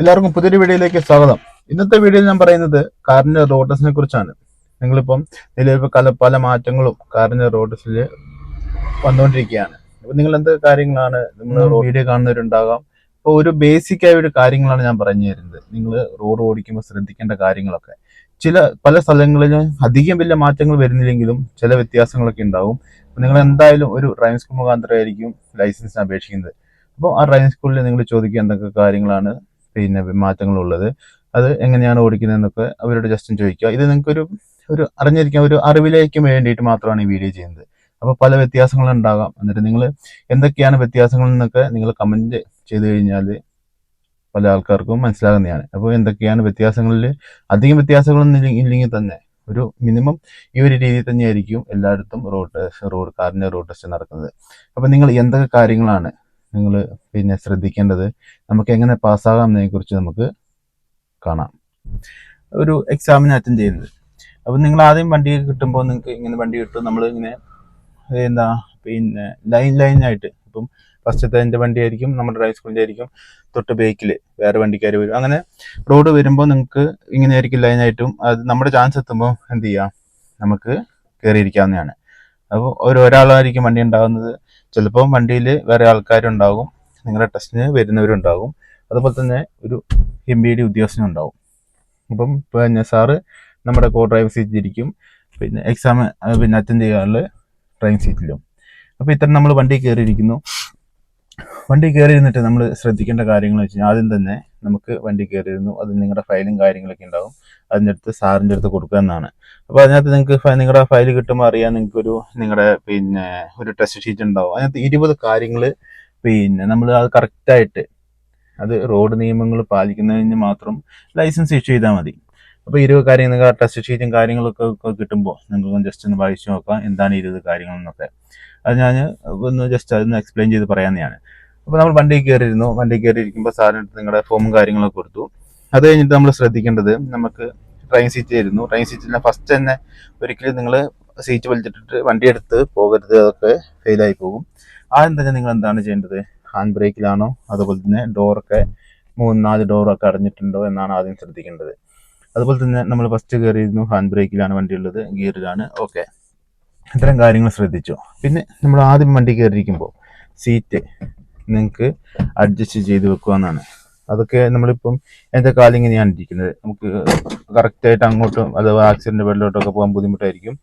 എല്ലാവർക്കും പുതിയൊരു വീഡിയോയിലേക്ക് സ്വാഗതം. ഇന്നത്തെ വീഡിയോയിൽ ഞാൻ പറയുന്നത് കാറിന്റെ റോഡസിനെ കുറിച്ചാണ്. നിങ്ങളിപ്പം നിലവിൽ പല പല മാറ്റങ്ങളും കാറിന്റെ റോഡസിൽ വന്നുകൊണ്ടിരിക്കുകയാണ്. അപ്പൊ നിങ്ങൾ എന്ത് കാര്യങ്ങളാണ് നിങ്ങൾ വീഡിയോ കാണുന്നവരുണ്ടാകാം. അപ്പൊ ഒരു ബേസിക് ആയ ഒരു കാര്യങ്ങളാണ് ഞാൻ പറഞ്ഞു തരുന്നത്. നിങ്ങൾ റോഡ് ഓടിക്കുമ്പോൾ ശ്രദ്ധിക്കേണ്ട കാര്യങ്ങളൊക്കെ. ചില പല സ്ഥലങ്ങളിലും അധികം വലിയ മാറ്റങ്ങൾ വരുന്നില്ലെങ്കിലും ചില വ്യത്യാസങ്ങളൊക്കെ ഉണ്ടാവും നിങ്ങൾ എന്തായാലും ഒരു ഡ്രൈവിംഗ് സ്കൂൾ മുഖാന്തരമായിരിക്കും ലൈസൻസിന് അപേക്ഷിക്കുന്നത്. അപ്പോൾ ആ ഡ്രൈവിംഗ് സ്കൂളിൽ നിങ്ങൾ ചോദിക്കുക എന്തൊക്കെ കാര്യങ്ങളാണ് പിന്നെ മാറ്റങ്ങളുള്ളത്. അത് എങ്ങനെയാണ് ഓടിക്കുന്നതെന്നൊക്കെ അവരോട് ജസ്റ്റ് ചോദിക്കുക. ഇത് നിങ്ങൾക്കൊരു ഒരു അറിഞ്ഞിരിക്കാൻ ഒരു അറിവിലേക്ക് വേണ്ടിയിട്ട് മാത്രമാണ് ഈ വീഡിയോ ചെയ്യുന്നത്. അപ്പോൾ പല വ്യത്യാസങ്ങളും ഉണ്ടാകാം എന്നിട്ട് നിങ്ങൾ എന്തൊക്കെയാണ് വ്യത്യാസങ്ങൾ എന്നൊക്കെ നിങ്ങൾ കമന്റ് ചെയ്ത് കഴിഞ്ഞാൽ പല ആൾക്കാർക്കും മനസ്സിലാകുന്നതാണ്. അപ്പോൾ എന്തൊക്കെയാണ് വ്യത്യാസങ്ങളിൽ അധികം വ്യത്യാസങ്ങളൊന്നും ഇല്ല- ഇല്ലെങ്കിൽ തന്നെ ഒരു മിനിമം ഈ ഒരു രീതിയിൽ തന്നെയായിരിക്കും എല്ലായിടത്തും റോഡ് റോഡ് കാറിന്റെ റോഡ് ടെസ്റ്റ് നടക്കുന്നത്. അപ്പോൾ നിങ്ങൾ എന്തൊക്കെ കാര്യങ്ങളാണ് നിങ്ങൾ പിന്നെ ശ്രദ്ധിക്കേണ്ടത് നമുക്ക് എങ്ങനെ പാസ്സാകാം എന്നതിനെ കുറിച്ച് നമുക്ക് കാണാം. ഒരു എക്സാമിന് അറ്റൻഡ് ചെയ്യുന്നത്. അപ്പം നിങ്ങൾ ആദ്യം വണ്ടി കിട്ടുമ്പോൾ നിങ്ങൾക്ക് ഇങ്ങനെ വണ്ടി കിട്ടും. നമ്മൾ ഇങ്ങനെ എന്താ പിന്നെ ലൈൻ ലൈൻ ആയിട്ട് ഇപ്പം ഫസ്റ്റത്തെ എന്റെ വണ്ടി ആയിരിക്കും നമ്മുടെ ഡ്രൈവ് സ്കൂളിന്റെ ആയിരിക്കും തൊട്ട് ബേക്കിൽ വേറെ വണ്ടിക്കാർ വരും. അങ്ങനെ റോഡ് വരുമ്പോൾ നിങ്ങൾക്ക് ഇങ്ങനെ ആയിരിക്കും ലൈനായിട്ടും അത് നമ്മുടെ ചാൻസ് എത്തുമ്പോൾ എന്ത് ചെയ്യാം? നമുക്ക് കയറിയിരിക്കാവുന്നതാണ് അപ്പോൾ ഒരു ഒരാളായിരിക്കും വണ്ടി ഉണ്ടാകുന്നത്. ചിലപ്പോൾ വണ്ടിയിൽ വേറെ ആൾക്കാരുണ്ടാകും. നിങ്ങളുടെ ടെസ്റ്റിന് വരുന്നവരുണ്ടാകും. അതുപോലെ തന്നെ ഒരു എം ബി ഡി ഉദ്യോഗസ്ഥനുണ്ടാവും അപ്പം പിന്നെ സാറ് നമ്മുടെ കോ ഡ്രൈവർ സീറ്റിൽ ഇരിക്കും. പിന്നെ എക്സാം പിന്നെ അറ്റൻഡ് ചെയ്യാനുള്ള ഡ്രൈവിംഗ് സീറ്റിലും അപ്പോൾ ഇത്തരം നമ്മൾ വണ്ടി കയറിയിരിക്കുന്നു. വണ്ടി കയറി ഇരുന്നിട്ട് നമ്മൾ ശ്രദ്ധിക്കേണ്ട കാര്യങ്ങൾ വെച്ച് കഴിഞ്ഞാൽ ആദ്യം തന്നെ നമുക്ക് വണ്ടി കയറിയിരുന്നു. അത് നിങ്ങളുടെ ഫയലും കാര്യങ്ങളൊക്കെ ഉണ്ടാവും. അതിന്റെ അടുത്ത് സാറിന്റെ അടുത്ത് കൊടുക്കുക എന്നാണ്. അപ്പോൾ അതിനകത്ത് നിങ്ങൾക്ക് നിങ്ങളുടെ ഫയൽ കിട്ടുമ്പോൾ അറിയാം നിങ്ങൾക്കൊരു നിങ്ങളുടെ പിന്നെ ഒരു ടെസ്റ്റ് ഷീറ്റ് ഉണ്ടാവും. അതിനകത്ത് ഇരുപത് കാര്യങ്ങൾ പിന്നെ നമ്മൾ അത് കറക്റ്റായിട്ട് അത് റോഡ് നിയമങ്ങൾ പാലിക്കുന്നതിന് മാത്രം ലൈസൻസ് ഇഷ്യൂ ചെയ്താൽ മതി. അപ്പോൾ ഇരുപത് കാര്യങ്ങൾ നിങ്ങൾ ടെസ്റ്റ് ഷീറ്റും കാര്യങ്ങളൊക്കെ കിട്ടുമ്പോൾ നിങ്ങൾക്ക് ജസ്റ്റ് ഒന്ന് വായിച്ചു നോക്കാം. എന്താണ് ഇരുപത് കാര്യങ്ങളെന്നൊക്കെ അത് ഞാൻ ഒന്ന് ജസ്റ്റ് അതൊന്ന് എക്സ്പ്ലെയിൻ ചെയ്ത് പറയാവുന്നതാണ് അപ്പോൾ നമ്മൾ വണ്ടി കയറിയിരുന്നു. വണ്ടി കയറിയിരിക്കുമ്പോൾ സാറിന് നിങ്ങളുടെ ഫോമും കാര്യങ്ങളൊക്കെ കൊടുത്തു. അത് കഴിഞ്ഞിട്ട് നമ്മൾ ശ്രദ്ധിക്കേണ്ടത് നമുക്ക് ട്രെയിൻ സീറ്റ് ആയിരുന്നു. ട്രെയിൻ സീറ്റിൽ ഫസ്റ്റ് തന്നെ ഒരിക്കലും നിങ്ങൾ സീറ്റ് വലിച്ചിട്ടിട്ട് വണ്ടി എടുത്ത് പോകരുത് അതൊക്കെ ഫെയിലായി പോകും. ആദ്യം തന്നെ നിങ്ങൾ എന്താണ് ചെയ്യേണ്ടത്? ഹാൻഡ് ബ്രേക്കിലാണോ അതുപോലെ തന്നെ ഡോറൊക്കെ മൂന്ന് നാല് ഡോറൊക്കെ അടഞ്ഞിട്ടുണ്ടോ എന്നാണ് ആദ്യം ശ്രദ്ധിക്കേണ്ടത്. അതുപോലെ തന്നെ നമ്മൾ ഫസ്റ്റ് കയറിയിരുന്നു ഹാൻഡ് ബ്രേക്കിലാണ് വണ്ടി ഉള്ളത് ഗിയറിലാണ് ഓക്കെ ഇത്തരം കാര്യങ്ങൾ ശ്രദ്ധിച്ചു. പിന്നെ നമ്മൾ ആദ്യം വണ്ടി കയറിയിരിക്കുമ്പോൾ സീറ്റ് നിങ്ങൾക്ക് അഡ്ജസ്റ്റ് ചെയ്ത് വെക്കുക എന്നാണ്. അതൊക്കെ നമ്മളിപ്പം എന്റെ കാലിങ്ങനെയാണ് ഇരിക്കുന്നത്. നമുക്ക് കറക്റ്റായിട്ട് അങ്ങോട്ടും അഥവാ ആക്സിഡന്റ് ബെഡിലോട്ടൊക്കെ പോകാൻ ബുദ്ധിമുട്ടായിരിക്കും.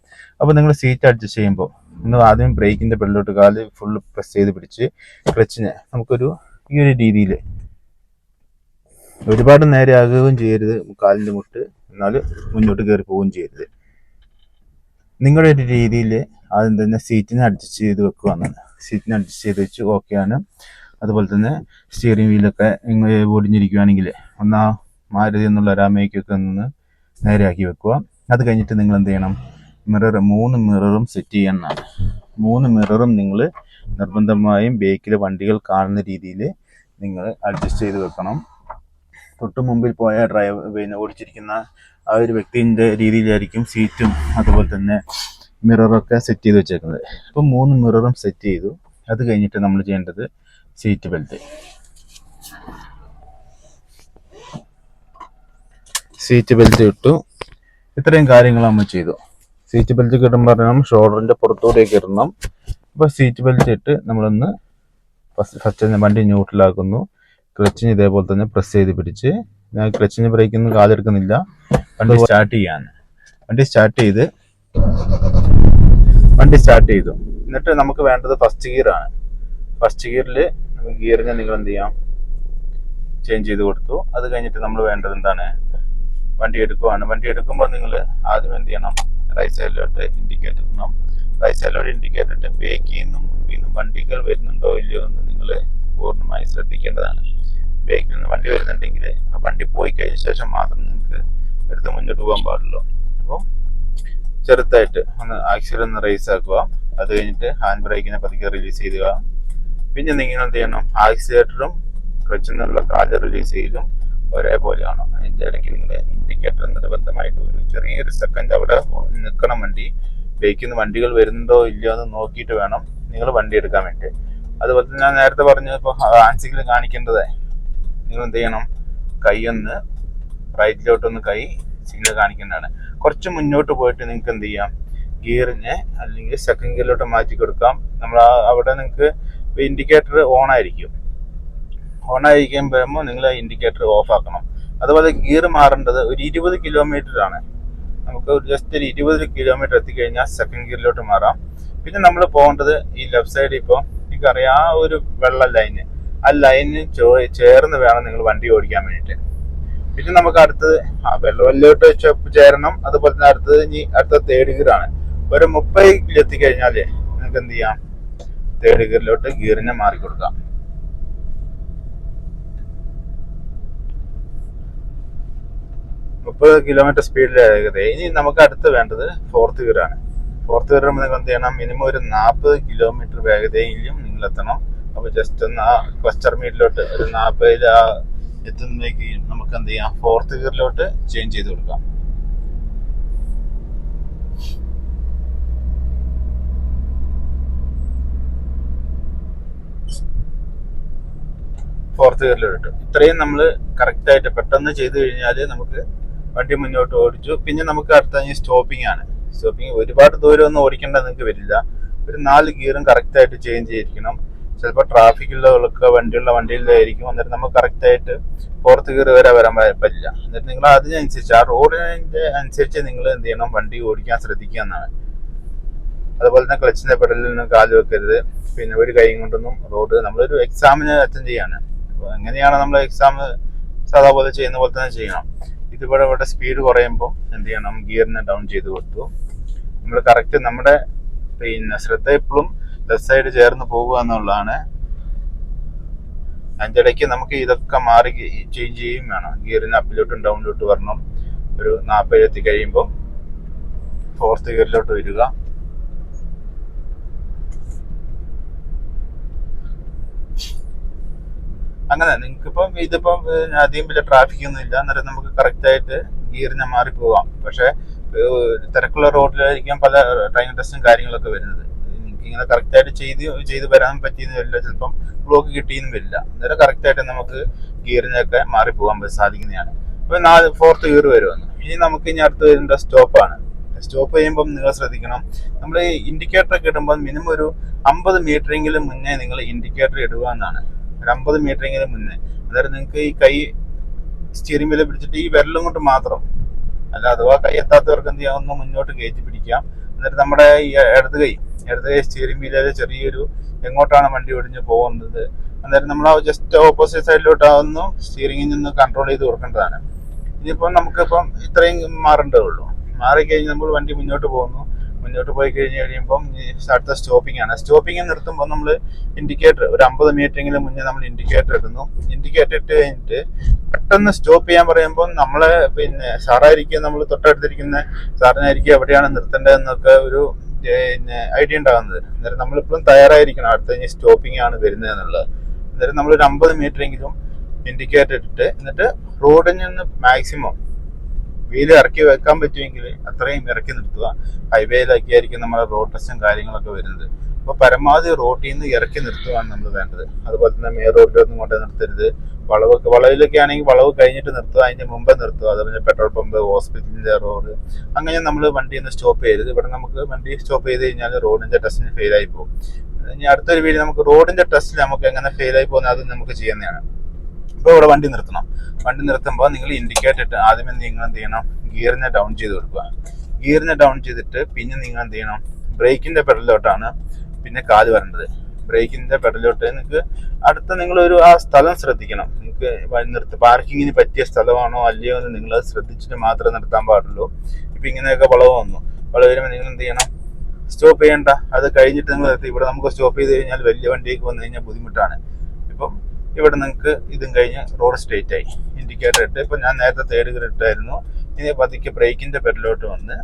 അപ്പോൾ നിങ്ങൾ സീറ്റ് അഡ്ജസ്റ്റ് ചെയ്യുമ്പോൾ നിങ്ങൾ ആദ്യം ബ്രേക്കിന്റെ ബെഡിലോട്ട് കാൽ ഫുൾ പ്രസ് ചെയ്ത് പിടിച്ച് ക്ലച്ചിനെ നമുക്കൊരു ഈ ഒരു രീതിയിൽ ഒരുപാട് നേരെ ആകുകയും ചെയ്യരുത് കാലിന്റെ മുട്ട്. എന്നാൽ മുന്നോട്ട് കയറി പോവുകയും ചെയ്യരുത്. നിങ്ങളുടെ ഒരു രീതിയിൽ ആദ്യം തന്നെ സീറ്റിനെ അഡ്ജസ്റ്റ് ചെയ്ത് വെക്കുവാണ് സീറ്റിന് അഡ്ജസ്റ്റ് ചെയ്ത് വെച്ച് ആണ്. അതുപോലെ തന്നെ സ്റ്റിയറിംഗ് വീലൊക്കെ ഒടിഞ്ഞിരിക്കുകയാണെങ്കിൽ ഒന്നാ മാരുതി എന്നുള്ള ഒരാമയ്ക്കൊക്കെ ഒന്ന് നേരെയാക്കി വെക്കുക അത് കഴിഞ്ഞിട്ട് നിങ്ങൾ എന്ത് ചെയ്യണം? മിറർ മൂന്ന് മിററും സെറ്റ് ചെയ്യണമെന്നാണ് മൂന്ന് മിററും നിങ്ങൾ നിർബന്ധമായും ബേക്കിലെ വണ്ടികൾ കാണുന്ന രീതിയിൽ നിങ്ങൾ അഡ്ജസ്റ്റ് ചെയ്ത് വെക്കണം. തൊട്ട് മുമ്പിൽ പോയ ഡ്രൈവർ പിന്നെ ഓടിച്ചിരിക്കുന്ന ആ ഒരു വ്യക്തിന്റെ രീതിയിലായിരിക്കും സീറ്റും അതുപോലെ തന്നെ മിററൊക്കെ സെറ്റ് ചെയ്ത് വെച്ചേക്കുന്നത്. അപ്പം മൂന്ന് മിററും സെറ്റ് ചെയ്തു. അത് കഴിഞ്ഞിട്ട് നമ്മൾ ചെയ്യേണ്ടത് സീറ്റ് ബെൽറ്റ് സീറ്റ് ബെൽറ്റ് ഇട്ടു. ഇത്രയും കാര്യങ്ങൾ നമ്മൾ ചെയ്തു. സീറ്റ് ബെൽറ്റ് കിട്ടുമ്പോൾ പറയണം ഷോൾഡറിന്റെ പുറത്തൂടെയൊക്കെ ഇടണം. അപ്പോൾ സീറ്റ് ബെൽറ്റ് ഇട്ട് നമ്മളൊന്ന് ഫസ്റ്റ് ഫസ്റ്റ് വണ്ടി ന്യൂട്രലാക്കുന്നു ക്ലച്ചിന് ഇതേപോലെ തന്നെ പ്രസ് ചെയ്ത് പിടിച്ച്. ഞാൻ ക്ലച്ചിന് ബ്രേക്കൊന്നും കാലെടുക്കുന്നില്ല. വണ്ടി സ്റ്റാർട്ട് ചെയ്യാൻ വണ്ടി സ്റ്റാർട്ട് ചെയ്ത് വണ്ടി സ്റ്റാർട്ട് ചെയ്തു. എന്നിട്ട് നമുക്ക് വേണ്ടത് ഫസ്റ്റ് ഗിയർ ആണ്. ഫസ്റ്റ് ഗിയറിൽ ഗിയറിനെ നിങ്ങൾ എന്ത് ചെയ്യാം? ചേഞ്ച് ചെയ്ത് കൊടുത്തു. അത് കഴിഞ്ഞിട്ട് നമ്മൾ വേണ്ടത് എന്താണ്? വണ്ടി എടുക്കുവാണ്. വണ്ടി എടുക്കുമ്പോൾ നിങ്ങൾ ആദ്യം എന്ത് ചെയ്യണം? റൈറ്റ് സൈഡിലോട്ട് ഇൻഡിക്കേറ്റർ ഇടണം. റൈറ്റ് സൈഡിലോട്ട് ഇൻഡിക്കേറ്റർ ഇട്ട് ബേക്ക് ചെയ്യുന്നു. പിന്നെ വണ്ടികൾ വരുന്നുണ്ടോ ഇല്ലയോ എന്ന് നിങ്ങൾ പൂർണമായി ശ്രദ്ധിക്കേണ്ടതാണ്. ബേക്കിൽ നിന്ന് വണ്ടി വരുന്നുണ്ടെങ്കിൽ ആ വണ്ടി പോയി കഴിഞ്ഞ ശേഷം മാത്രം നിങ്ങൾക്ക് എടുത്ത് മുന്നോട്ട് പോകാൻ പാടുള്ളൂ. അപ്പം ചെറുതായിട്ട് ഒന്ന് ആക്സിഡൻ ഒന്ന് റേസ് ആക്കുക. അത് കഴിഞ്ഞിട്ട് ഹാൻഡ് ബ്രേക്കിനെ പതുക്കെ റിലീസ് ചെയ്യുക. പിന്നെ നിങ്ങൾ എന്ത് ചെയ്യണം? ആക്സിലേറ്ററും ക്ലച്ചിൽ നിന്നുള്ള കാൽ റിലീസ് ചെയ്തും ഒരേപോലെയാണ്. അതിന്റെ ഇടയ്ക്ക് നിങ്ങൾ ഇൻഡിക്കേറ്റർ നിർബന്ധമായിട്ട് ഒരു ചെറിയൊരു സെക്കൻഡ് അവിടെ നിൽക്കണം വണ്ടി. ബ്രേക്കിൽ വണ്ടികൾ വരുന്നതോ ഇല്ലയോ എന്ന് നോക്കിയിട്ട് വേണം നിങ്ങൾ വണ്ടി എടുക്കാൻ വേണ്ടി. അതുപോലെ തന്നെ ഞാൻ നേരത്തെ പറഞ്ഞു ഇപ്പോൾ ഹാൻസിൽ കാണിക്കേണ്ടത് നിങ്ങൾ എന്ത് ചെയ്യണം? കൈയൊന്ന് റൈറ്റിലോട്ടൊന്ന് കൈ സിഗ്നൽ കാണിക്കുന്നതാണ് കുറച്ച് മുന്നോട്ട് പോയിട്ട് നിങ്ങൾക്ക് എന്ത് ചെയ്യാം? ഗിയറിനെ അല്ലെങ്കിൽ സെക്കൻഡ് ഗിയറിലോട്ട് മാറ്റി കൊടുക്കാം. നമ്മൾ അവിടെ നിങ്ങൾക്ക് ഇൻഡിക്കേറ്റർ ഓൺ ആയിരിക്കും. ഓൺ ആയിരിക്കാൻ വരുമ്പോൾ നിങ്ങൾ ആ ഇൻഡിക്കേറ്റർ ഓഫ് ആക്കണം. അതുപോലെ ഗിയർ മാറേണ്ടത് ഒരു ഇരുപത് കിലോമീറ്റർ ആണ്. നമുക്ക് ജസ്റ്റ് ഒരു ഇരുപത് കിലോമീറ്റർ എത്തിക്കഴിഞ്ഞാൽ സെക്കൻഡ് ഗിയറിലോട്ട് മാറാം. പിന്നെ നമ്മൾ പോകേണ്ടത് ഈ ലെഫ്റ്റ് സൈഡിൽ ഇപ്പോൾ നിങ്ങൾക്കറിയാം ആ ഒരു വെള്ള ലൈന് ആ ലൈനിന് ചേർന്ന് വേണം നിങ്ങൾ വണ്ടി ഓടിക്കാൻ വേണ്ടിയിട്ട്. പിന്നെ നമുക്ക് അടുത്തത് വെള്ളവല്ലോട്ട് ചേരണം. അതുപോലെ തന്നെ അടുത്തത് ഇനി അടുത്ത തേർഡ് ഗിയർ ആണ്. ഒരു മുപ്പത് കിലോ എത്തിക്കഴിഞ്ഞാൽ നിങ്ങൾക്ക് എന്ത് ചെയ്യാം? തേർഡ് ഗിയറിലോട്ട് ഗിയറിനെ മാറി കൊടുക്കാം. മുപ്പത് കിലോമീറ്റർ സ്പീഡിലാകതെ ഇനി നമുക്ക് അടുത്ത് വേണ്ടത് ഫോർത്ത് ഗിയർ ആണ്. ഫോർത്ത് ഗിയർ നിങ്ങൾ എന്ത് ചെയ്യണം? മിനിമം ഒരു നാൽപ്പത് കിലോമീറ്റർ വേഗതയിലും നിങ്ങൾ എത്തണം. അപ്പൊ ജസ്റ്റ് ഒന്ന് ആ ക്ലസ്റ്റർ മീറ്റിലോട്ട് ഒരു നാൽപ്പതിൽ ആ എത്തുന്നതിലേക്ക് നമുക്ക് എന്ത് ചെയ്യാം ഫോർത്ത് ഗിയറിലോട്ട് ചേഞ്ച് ചെയ്ത് കൊടുക്കാം. ഫോർത്ത് ഗിയറിലോട്ട് ഇത്രയും നമ്മൾ കറക്റ്റായിട്ട് പെട്ടെന്ന് ചെയ്ത് കഴിഞ്ഞാൽ നമുക്ക് വണ്ടി മുന്നോട്ട് ഓടിച്ചു. പിന്നെ നമുക്ക് അടുത്ത സ്റ്റോപ്പിംഗ് ആണ്. സ്റ്റോപ്പിംഗ് ഒരുപാട് ദൂരം ഒന്നും ഓടിക്കേണ്ട നിങ്ങൾക്ക് വരില്ല. ഒരു നാല് ഗിയറും കറക്റ്റായിട്ട് ചേഞ്ച് ചെയ്തിരിക്കണം. ചിലപ്പോൾ ട്രാഫിക്കുള്ളവർക്ക് വണ്ടിയുള്ള വണ്ടിയിലായിരിക്കും അന്നേരം നമുക്ക് കറക്റ്റ് ആയിട്ട് കയറി വരെ വരാൻ പറ്റില്ല. എന്നിട്ട് നിങ്ങൾ അതിനനുസരിച്ച് ആ റോഡിനെ അനുസരിച്ച് നിങ്ങൾ എന്ത് ചെയ്യണം? വണ്ടി ഓടിക്കാൻ ശ്രദ്ധിക്കുക എന്നാണ്. അതുപോലെ തന്നെ ക്ലച്ചിന്റെ പെടലിൽ നിന്ന് കാൽ വെക്കരുത്. പിന്നെ ഒരു കൈ കൊണ്ടൊന്നും റോഡ് നമ്മളൊരു എക്സാമിന് അറ്റൻഡ് ചെയ്യാണ്. അപ്പോൾ എങ്ങനെയാണ് നമ്മൾ എക്സാം സാധാ പോലെ ചെയ്യുന്ന പോലെ തന്നെ ചെയ്യണം. ഇതിവിടെ ഇവിടെ സ്പീഡ് കുറയുമ്പോൾ എന്ത് ചെയ്യണം? ഗിയറിനെ ഡൗൺ ചെയ്ത് കൊടുത്തു. നമ്മൾ കറക്റ്റ് നമ്മുടെ പിന്നെ ശ്രദ്ധ എപ്പോഴും ലെഫ്റ്റ് സൈഡ് ചേർന്ന് പോകുക എന്നുള്ളതാണ്. അതിന്റെ നമുക്ക് ഇതൊക്കെ മാറി ചേഞ്ച് ചെയ്യും വേണം. ഗിയറിന് അപ്പിലോട്ടും ഡൗണിലോട്ട് വരണം. ഒരു നാൽപ്പത് എത്തി കഴിയുമ്പോൾ ഫോർത്ത് ഗിയറിലോട്ട് വരിക. അങ്ങനെ നിങ്ങൾക്കിപ്പം ഇതിപ്പം അധികം വലിയ ട്രാഫിക് ഒന്നും ഇല്ല. അന്നേരം നമുക്ക് കറക്റ്റായിട്ട് ഗിയറിനെ മാറി പോവാം പക്ഷേ തിരക്കുള്ള റോഡിലായിരിക്കും പല ട്രെയിൻ ടെസ്റ്റും കാര്യങ്ങളൊക്കെ വരുന്നത്. ഇങ്ങനെ കറക്റ്റായിട്ട് ചെയ്ത് ചെയ്ത് വരാൻ പറ്റിയെന്ന് വരില്ല. ചിലപ്പം ബ്ലോക്ക് കിട്ടിയെന്നും വരില്ല. അന്നേരം കറക്റ്റായിട്ട് നമുക്ക് ഗിയറിനൊക്കെ മാറി പോകാൻ സാധിക്കുന്നതാണ്. ഇപ്പൊ നാല് ഫോർത്ത് ഗിയർ വരുമെന്ന് ഇനി നമുക്ക് ഇനി അടുത്ത് വരുന്ന സ്റ്റോപ്പാണ് സ്റ്റോപ്പ് ചെയ്യുമ്പോൾ നിങ്ങൾ ശ്രദ്ധിക്കണം. നമ്മൾ ഇൻഡിക്കേറ്റർ ഒക്കെ ഇടുമ്പോൾ മിനിമം ഒരു അമ്പത് മീറ്ററെങ്കിലും മുന്നേ നിങ്ങൾ ഇൻഡിക്കേറ്റർ ഇടുക എന്നാണ്. ഒരു അമ്പത് മീറ്ററെങ്കിലും മുന്നേ. അതായത് നിങ്ങൾക്ക് ഈ കൈ സ്റ്റിയറിംഗ് വീൽ പിടിച്ചിട്ട് ഈ വിരലും കൊണ്ട് മാത്രം. അല്ല അഥവാ കൈ എത്താത്തവർക്ക് എന്ത് ചെയ്യാം? ഒന്ന് മുന്നോട്ട് കയറ്റി പിടിക്കാം. എന്നിട്ട് നമ്മുടെ ഈ ഇടത് കൈ ഇടത് കൈ സ്റ്റിയറിംഗ് വീലിലെ ചെറിയൊരു എങ്ങോട്ടാണ് വണ്ടി ഒടിഞ്ഞ് പോകുന്നത്. അന്നേരം നമ്മൾ ജസ്റ്റ് ഓപ്പോസിറ്റ് സൈഡിലോട്ടാവുന്നു സ്റ്റിയറിംഗിൽ നിന്ന് കൺട്രോൾ ചെയ്ത് കൊടുക്കേണ്ടതാണ്. ഇനിയിപ്പം നമുക്കിപ്പം ഇത്രയും മാറേണ്ടതുള്ളൂ മാറിക്കഴിഞ്ഞ് നമ്മൾ വണ്ടി മുന്നോട്ട് പോകുന്നു. മുന്നോട്ട് പോയി കഴിഞ്ഞ് കഴിയുമ്പം അടുത്ത സ്റ്റോപ്പിംഗ് ആണ്. സ്റ്റോപ്പിംഗ് നിർത്തുമ്പോൾ നമ്മൾ ഇൻഡിക്കേറ്റർ ഒരു അമ്പത് മീറ്ററെങ്കിലും മുന്നേ നമ്മൾ ഇൻഡിക്കേറ്റർ ഇടുന്നു. ഇൻഡിക്കേറ്റർ ഇട്ട് കഴിഞ്ഞിട്ട് പെട്ടെന്ന് സ്റ്റോപ്പ് ചെയ്യാൻ പറയുമ്പോൾ നമ്മൾ പിന്നെ സാറായിരിക്കും നമ്മൾ തൊട്ടടുത്തിരിക്കുന്ന സാറിനായിരിക്കും എവിടെയാണ് നിർത്തേണ്ടതെന്നൊക്കെ ഒരു പിന്നെ ഐഡിയ ഉണ്ടാകുന്നത്. അന്നേരം നമ്മളിപ്പോഴും തയ്യാറായിരിക്കണം അടുത്ത കഴിഞ്ഞ് സ്റ്റോപ്പിംഗ് ആണ് വരുന്നത് എന്നുള്ളത്. അന്നേരം നമ്മളൊരു അമ്പത് മീറ്ററെങ്കിലും ഇൻഡിക്കേറ്റർ ഇട്ടിട്ട് എന്നിട്ട് റോഡിൽ നിന്ന് മാക്സിമം വീൽ ഇറക്കി വെക്കാൻ പറ്റുമെങ്കിൽ അത്രയും ഇറക്കി നിർത്തുക. ഹൈവേയിലൊക്കെ ആയിരിക്കും നമ്മുടെ റോഡ് ടെസ്റ്റും കാര്യങ്ങളൊക്കെ വരുന്നത്. അപ്പോൾ പരമാവധി റോട്ടിൽ നിന്ന് ഇറക്കി നിർത്തുകയാണ് നമ്മൾ വേണ്ടത്. അതുപോലെ തന്നെ മേ റോഡിലൊന്നും കൊണ്ട് നിർത്തരുത്. വളവൊക്കെ വളവിലൊക്കെ ആണെങ്കിൽ വളവ് കഴിഞ്ഞിട്ട് നിർത്തുക. അതിന്റെ മുമ്പേ നിർത്തുക. അതുപോലെ പെട്രോൾ പമ്പ് ഹോസ്പിറ്റലിന്റെ റോഡ്. അങ്ങനെ നമ്മൾ വണ്ടി ഒന്ന് സ്റ്റോപ്പ് ചെയ്യരുത്. ഇവിടെ നമുക്ക് വണ്ടി സ്റ്റോപ്പ് ചെയ്ത് കഴിഞ്ഞാൽ റോഡിന്റെ ടെസ്റ്റിന് ഫെയിലായി പോകും. ഇനി അടുത്തൊരു വീഡിയോ നമുക്ക് റോഡിന്റെ ടെസ്റ്റിൽ നമുക്ക് എങ്ങനെ ഫെയിലായി പോകുന്നത് അത് നമുക്ക് ചെയ്യുന്നതാണ് ഇപ്പോൾ ഇവിടെ വണ്ടി നിർത്തണം. വണ്ടി നിർത്തുമ്പോൾ നിങ്ങൾ ഇൻഡിക്കേറ്റർ ഇട്ട് ആദ്യമേ നിങ്ങൾ എന്ത് ചെയ്യണം? ഗിയറിനെ ഡൗൺ ചെയ്ത് കൊടുക്കുക. ഗിയറിനെ ഡൗൺ ചെയ്തിട്ട് പിന്നെ നിങ്ങൾ എന്ത് ചെയ്യണം? ബ്രേക്കിന്റെ പെഡലിലോട്ടാണ് പിന്നെ കാൽ വരേണ്ടത്. ബ്രേക്കിന്റെ പെഡലിലോട്ട് നിങ്ങൾക്ക് അടുത്ത നിങ്ങൾ ഒരു ആ സ്ഥലം ശ്രദ്ധിക്കണം. നിങ്ങൾക്ക് നിർത്തി പാർക്കിങ്ങിന് പറ്റിയ സ്ഥലമാണോ അല്ലയോ എന്ന് നിങ്ങൾ ശ്രദ്ധിച്ചിട്ട് മാത്രമേ നിർത്താൻ പാടുള്ളൂ. ഇപ്പം ഇങ്ങനെയൊക്കെ വളവ് വന്നു. വളവ് വരുമ്പോൾ നിങ്ങൾ എന്ത് ചെയ്യണം? സ്റ്റോപ്പ് ചെയ്യണ്ട. അത് കഴിഞ്ഞിട്ട് നിങ്ങൾ ഇവിടെ നമുക്ക് സ്റ്റോപ്പ് ചെയ്ത് കഴിഞ്ഞാൽ വലിയ വണ്ടിയൊക്കെ വന്നു കഴിഞ്ഞാൽ ബുദ്ധിമുട്ടാണ്. ഇപ്പം ഇവിടെ നിങ്ങൾക്ക് ഇതും കഴിഞ്ഞ് റോഡ് സ്ട്രേറ്റ് ആയി. ഇൻഡിക്കേറ്റർ ഇട്ട്. ഇപ്പം ഞാൻ നേരത്തെ തേർഡ് ഗിയർ ഇട്ടായിരുന്നു. ഇനി പതിക്ക് ബ്രേക്കിന്റെ പെഡലോട്ട് വന്ന്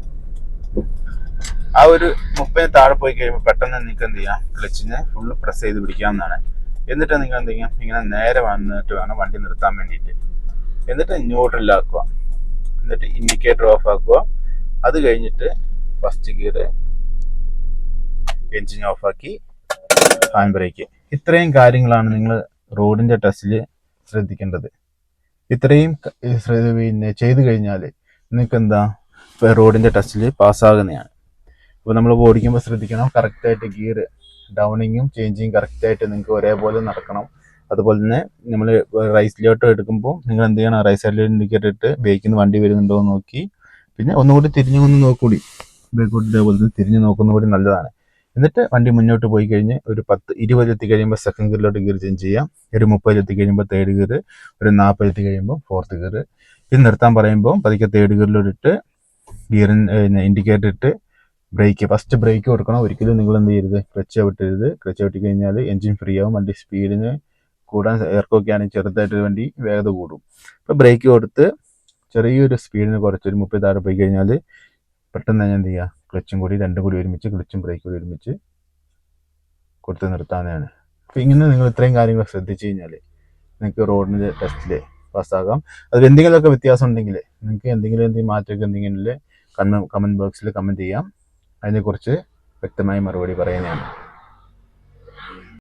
ആ ഒരു മുപ്പതിന് താഴെ പോയി കഴിയുമ്പോൾ പെട്ടെന്ന് നിങ്ങൾക്ക് എന്ത് ചെയ്യാം? ക്ലച്ചിനെ ഫുള്ള് പ്രസ് ചെയ്ത് പിടിക്കാവുന്നതാണ്. എന്നിട്ട് നിങ്ങൾ എന്ത് ചെയ്യാം? ഇങ്ങനെ നേരെ വന്നിട്ട് വേണം വണ്ടി നിർത്താൻ വേണ്ടിയിട്ട്. എന്നിട്ട് ന്യൂട്രലാക്കുക എന്നിട്ട് ഇൻഡിക്കേറ്റർ ഓഫ് ആക്കുക. അത് കഴിഞ്ഞിട്ട് ഫസ്റ്റ് ഗിയർ എൻജിൻ ഓഫാക്കി ഹാൻഡ് ബ്രേക്ക് ഇത്രയും കാര്യങ്ങളാണ് നിങ്ങൾ റോഡിന്റെ ടെസ്റ്റിൽ ശ്രദ്ധിക്കേണ്ടത്. ഇത്രയും പിന്നെ ചെയ്തു കഴിഞ്ഞാൽ നിങ്ങൾക്ക് എന്താ റോഡിന്റെ ടെസ്റ്റിൽ പാസ്സാകുന്നതാണ്. അപ്പോൾ നമ്മൾ ഓടിക്കുമ്പോൾ ശ്രദ്ധിക്കണം കറക്റ്റായിട്ട് ഗിയർ ഡൗണിങ്ങും ചേഞ്ചിങ് കറക്റ്റായിട്ട് നിങ്ങൾക്ക് ഒരേപോലെ നടക്കണം. അതുപോലെ തന്നെ നമ്മൾ റൈസിലോട്ടോ എടുക്കുമ്പോൾ നിങ്ങൾ എന്ത് ചെയ്യണം? റൈസ് സൈഡിൽ ഇൻഡിക്കേറ്റർ ഇട്ട് ബേക്കിൽ നിന്ന് വണ്ടി വരുന്നുണ്ടോ എന്ന് നോക്കി പിന്നെ ഒന്നുകൂടി തിരിഞ്ഞു ഒന്ന് നോക്കൂടി. ബേക്കോട്ട് ഇതേപോലെ തന്നെ തിരിഞ്ഞ് നോക്കുന്ന കൂടി നല്ലതാണ്. എന്നിട്ട് വണ്ടി മുന്നോട്ട് പോയി കഴിഞ്ഞ് ഒരു പത്ത് ഇരുപത് എത്തി കഴിയുമ്പോൾ സെക്കൻഡ് ഗിയറിലോട്ട് ഗിയർ ചേഞ്ച് ചെയ്യാം. ഒരു മുപ്പത് എത്തി കഴിയുമ്പോൾ തേർഡ് ഗിയർ ഒരു നാൽപ്പത് എത്തി കഴിയുമ്പോൾ ഫോർത്ത് ഗിയർ ഇത് നിർത്താൻ പറയുമ്പോൾ പതുക്കെ തേർഡ് ഗിയറിലോട്ട് ഇട്ട് ഗിയർ ഇൻഡിക്കേറ്റർ ഇട്ട് ബ്രേക്ക് ഫസ്റ്റ് ബ്രേക്ക് കൊടുക്കണം. ഒരിക്കലും നിങ്ങൾ എന്ത് ചെയ്യരുത്? ക്ലച്ച് വിട്ടരുത് ക്ലച്ച് വിട്ടി കഴിഞ്ഞാൽ എഞ്ചിൻ ഫ്രീ ആവും. വണ്ടി സ്പീഡിന് കൂടാൻ എയർക്കൊക്കെ ആണെങ്കിൽ ചെറുതായിട്ട് വണ്ടി വേഗത കൂടും. അപ്പോൾ ബ്രേക്ക് കൊടുത്ത് ചെറിയൊരു സ്പീഡിന് കുറച്ചൊരു മുപ്പത് താഴെ പോയി കഴിഞ്ഞാൽ പെട്ടെന്ന് തന്നെ എന്ത് ചെയ്യുക ക്ലച്ചും കൂടി രണ്ടും കൂടി ഒരുമിച്ച് ക്ലച്ചും ബ്രേക്കും കൂടി ഒരുമിച്ച് കൊടുത്ത് നിർത്താനാണ് അപ്പോൾ ഇങ്ങനെ നിങ്ങൾ ഇത്രയും കാര്യങ്ങൾ ശ്രദ്ധിച്ചു കഴിഞ്ഞാൽ നിങ്ങൾക്ക് റോഡിന്റെ ടെസ്റ്റിൽ പാസ്സാകാം. അതിൽ എന്തെങ്കിലുമൊക്കെ വ്യത്യാസം ഉണ്ടെങ്കിൽ നിങ്ങൾക്ക് എന്തെങ്കിലും എന്തെങ്കിലും മാറ്റമൊക്കെ എന്തെങ്കിലും കമന്റ് ബോക്സിൽ കമന്റ് ചെയ്യാം. അതിനെക്കുറിച്ച് വ്യക്തമായി മറുപടി പറയുന്നതാണ്.